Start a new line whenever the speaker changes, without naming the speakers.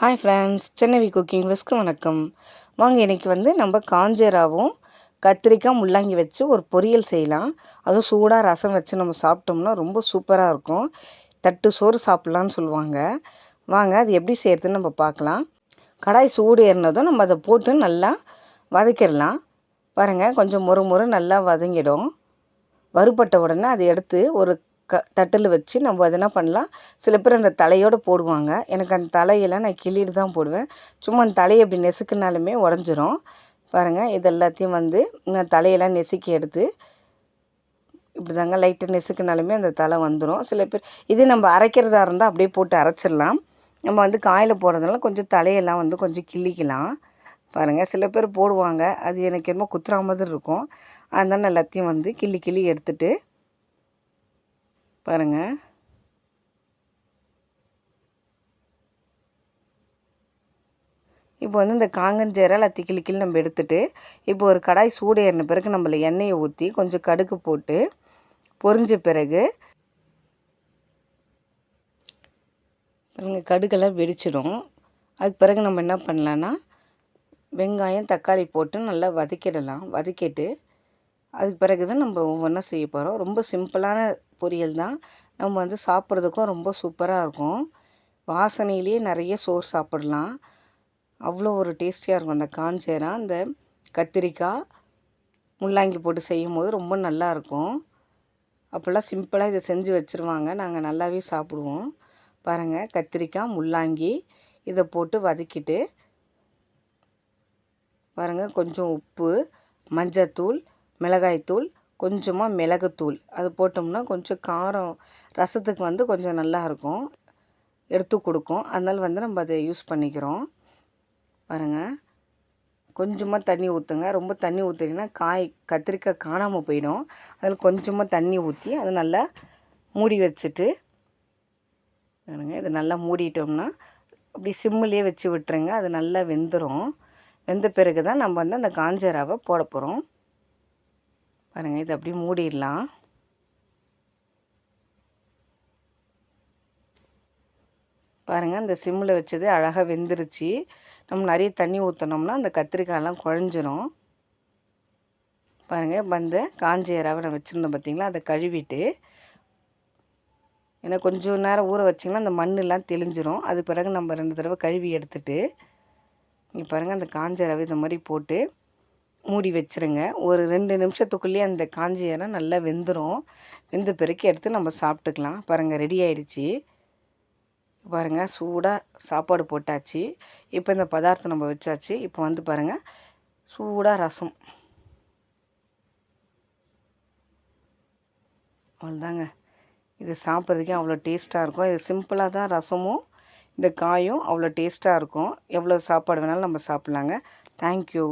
Hi friends Chennai cooking விஸ்க்கு வணக்கம். வாங்க இன்றைக்கி வந்து நம்ம காஞ்சேராவும் கத்திரிக்காய் முள்ளாங்கி வச்சு ஒரு பொரியல் செய்யலாம். அதுவும் சூடாக ரசம் வச்சு நம்ம சாப்பிட்டோம்னா ரொம்ப சூப்பராக இருக்கும். தட்டு சோறு சாப்பிட்லான்னு சொல்லுவாங்க. வாங்க அது எப்படி செய்கிறதுன்னு நம்ம பார்க்கலாம். கடாய் சூடு ஏறினதும் நம்ம அதை போட்டு நல்லா வதக்கிடலாம். பாருங்கள் கொஞ்சம் முறு முறு நல்லா வதங்கிடும். வறுபட்ட உடனே அதை எடுத்து ஒரு க தட்டில் வச்சு நம்ம அதை என்ன பண்ணலாம். சில பேர் அந்த தலையோடு போடுவாங்க. எனக்கு அந்த தலையெல்லாம் நான் கிள்ளிட்டு தான் போடுவேன். சும்மா அந்த தலையை அப்படி நெசுக்குனாலுமே உடஞ்சிரும். பாருங்கள் இது எல்லாத்தையும் வந்து நான் தலையெல்லாம் நெசுக்கி எடுத்து இப்படி தாங்க லைட்டாக நெசுக்குனாலுமே அந்த தலை வந்துடும் சில பேர் இது நம்ம அரைக்கிறதா இருந்தால் அப்படியே போட்டு அரைச்சிடலாம். நம்ம வந்து காயில் போடுறதுனால கொஞ்சம் தலையெல்லாம் வந்து கொஞ்சம் கிள்ளிக்கலாம். பாருங்கள் சில பேர் போடுவாங்க. அது எனக்கு என்னமோ குத்துறா மாதிரி இருக்கும். அதனால் எல்லாத்தையும் வந்து கிள்ளி கிள்ளி எடுத்துகிட்டு பாருங்கள் இப்போ வந்து இந்த காங்கஞ்சேரால் லத்தி கிளிக்கில் நம்ம எடுத்துகிட்டு இப்போ ஒரு கடாய் சூடு ஏறின பிறகு நம்மள எண்ணெயை ஊற்றி கொஞ்சம் கடுகு போட்டு பொரிஞ்ச பிறகு பாருங்கள் கடுகெல்லாம் வெடிச்சிடும். அதுக்கு பிறகு நம்ம என்ன பண்ணலான்னா வெங்காயம் தக்காளி போட்டு நல்லா வதக்கிடலாம். வதக்கிட்டு அதுக்கு பிறகு தான் நம்ம ஒவ்வொன்றா செய்ய போகிறோம் ரொம்ப சிம்பிளான பொரியல் தான். நம்ம வந்து சாப்பிட்றதுக்கும் ரொம்ப சூப்பராக இருக்கும். வாசனையிலேயே நிறைய சோறு சாப்பிடலாம். அவ்வளோ ஒரு டேஸ்டியாக இருக்கும். அந்த காஞ்சேரா அந்த கத்திரிக்காய் முள்ளாங்கி போட்டு செய்யும் போது ரொம்ப நல்லாயிருக்கும் அப்போல்லாம் சிம்பிளாக இதை செஞ்சு வச்சுருவாங்க. நாங்கள் நல்லாவே சாப்பிடுவோம். பாருங்கள் கத்திரிக்காய் முள்ளாங்கி இதை போட்டு வதக்கிட்டு பாருங்கள் கொஞ்சம் உப்பு மஞ்சத்தூள் மிளகாய்த்தூள் கொஞ்சமாக மிளகுத்தூள். அது போட்டோம்னா கொஞ்சம் காரம் ரசத்துக்கு வந்து கொஞ்சம் நல்லாயிருக்கும் எடுத்து கொடுக்கும். அதனால் வந்து நம்ம அதை யூஸ் பண்ணிக்கிறோம். பாருங்கள் கொஞ்சமாக தண்ணி ஊற்றுங்க ரொம்ப தண்ணி ஊற்றுனீங்கன்னா காய் கத்திரிக்காய் காணாமல் போயிடும். அதில் கொஞ்சமாக தண்ணி ஊற்றி அதை நல்லா மூடி வச்சுட்டு பாருங்க இதை நல்லா மூடிட்டோம்னா அப்படி சிம்மிலே வச்சு விட்டுருங்க. அது நல்லா வெந்துடும் வெந்த பிறகு தான் நம்ம வந்து அந்த காஞ்சராவை போட போகிறோம் பாருங்கள் இதை அப்படியே மூடிடலாம். பாருங்கள் அந்த சிம்மில் வச்சது அழகாக வெந்துருச்சு. நம்ம நிறைய தண்ணி ஊற்றினோம்னா அந்த கத்திரிக்காயெல்லாம் குழஞ்சிரும். பாருங்கள் இப்போ அந்த காஞ்ச இறாவை நான் வச்சுருந்தோம் பார்த்திங்களா அதை கழுவிட்டு. ஏன்னா கொஞ்சம் நேரம் ஊற வச்சிங்கன்னா அந்த மண்ணெலாம் தெளிஞ்சிரும். அது பிறகு நம்ம ரெண்டு தடவை கழுவி எடுத்துட்டு இங்கே பாருங்கள் அந்த காஞ்ச ரவை இந்த மாதிரி போட்டு மூடி வச்சுருங்க. ஒரு ரெண்டு நிமிஷத்துக்குள்ளேயே அந்த காஞ்சி இறம் நல்லா வெந்துடும் வெந்த பிறகு எடுத்து நம்ம சாப்பிட்டுக்கலாம். பாருங்கள் ரெடி ஆகிடுச்சி பாருங்கள் சூடாக சாப்பாடு போட்டாச்சு. இப்போ இந்த பதார்த்தம் நம்ம வச்சாச்சு. இப்போ வந்து பாருங்கள் சூடாக ரசம். அவ்வளோதாங்க. இது சாப்பிட்றதுக்கே அவ்வளோ டேஸ்ட்டாக இருக்கும். இது சிம்பிளாக தான் ரசமும் இந்த காயும் அவ்வளோ டேஸ்ட்டாக இருக்கும். எவ்வளோ சாப்பாடு வேணாலும் நம்ம சாப்பிட்லாங்க. தேங்க்யூ